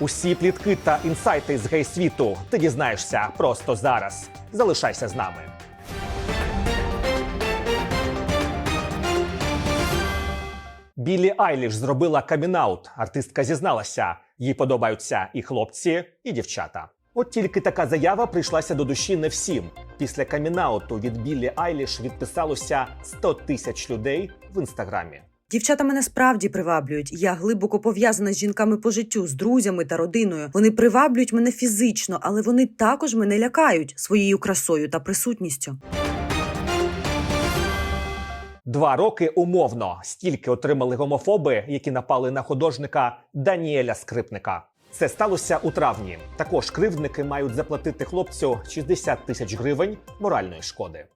Усі плітки та інсайти з гей-світу ти дізнаєшся просто зараз. Залишайся з нами. Білі Айліш зробила камінаут. Артистка зізналася, їй подобаються і хлопці, і дівчата. От тільки така заява прийшлася до душі не всім. Після камінауту від Білі Айліш відписалося 100 тисяч людей в інстаграмі. Дівчата мене справді приваблюють. Я глибоко пов'язана з жінками по життю, з друзями та родиною. Вони приваблюють мене фізично, але вони також мене лякають своєю красою та присутністю. Два роки умовно стільки отримали гомофоби, які напали на художника Даніеля Скрипника. Це сталося у травні. Також кривдники мають заплатити хлопцю 60 тисяч гривень моральної шкоди.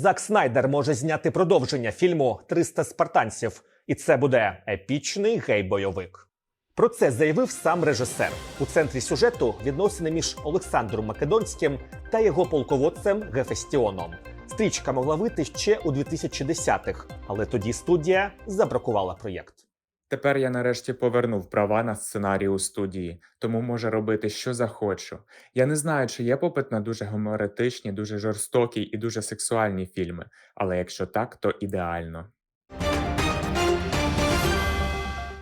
Зак Снайдер може зняти продовження фільму «300 спартанців, і це буде епічний гей-бойовик. Про це заявив сам режисер. У центрі сюжету відносини між Олександром Македонським та його полководцем Гефестіоном. Стрічка могла вийти ще у 2010-х, але тоді студія забракувала проєкт. Тепер я нарешті повернув права на сценарій у студії, тому можу робити, що захочу. Я не знаю, чи є попит на дуже гоморетичні, дуже жорстокі і дуже сексуальні фільми, але якщо так, то ідеально.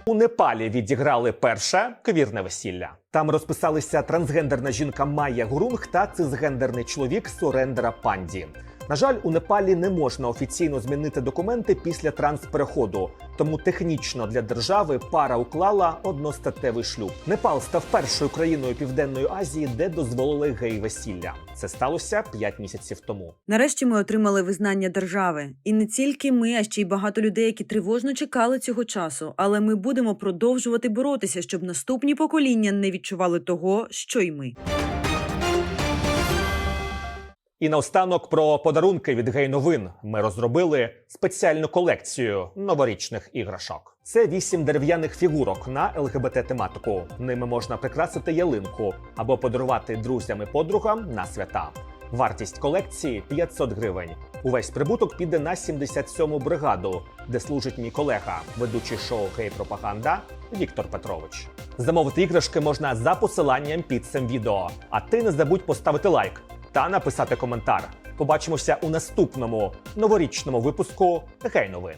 У Непалі відіграли перше квірне весілля. Там розписалися трансгендерна жінка Майя Гурунг та цисгендерний чоловік Сурендера Панді. На жаль, у Непалі не можна офіційно змінити документи після транспереходу, тому технічно для держави пара уклала одностатевий шлюб. Непал став першою країною Південної Азії, де дозволили гей-весілля. Це сталося 5 місяців тому. Нарешті ми отримали визнання держави. І не тільки ми, а ще й багато людей, які тривожно чекали цього часу. Але ми будемо продовжувати боротися, щоб наступні покоління не відчували того, що й ми. І наостанок про подарунки від гей-новин. Ми розробили спеціальну колекцію новорічних іграшок. Це вісім дерев'яних фігурок на ЛГБТ-тематику. Ними можна прикрасити ялинку або подарувати друзям і подругам на свята. Вартість колекції 500 гривень. Увесь прибуток піде на 77-му бригаду, де служить мій колега, ведучий шоу Гей-пропаганда Віктор Петрович. Замовити іграшки можна за посиланням під цим відео. А ти не забудь поставити лайк та написати коментар. Побачимося у наступному новорічному випуску Гей новин.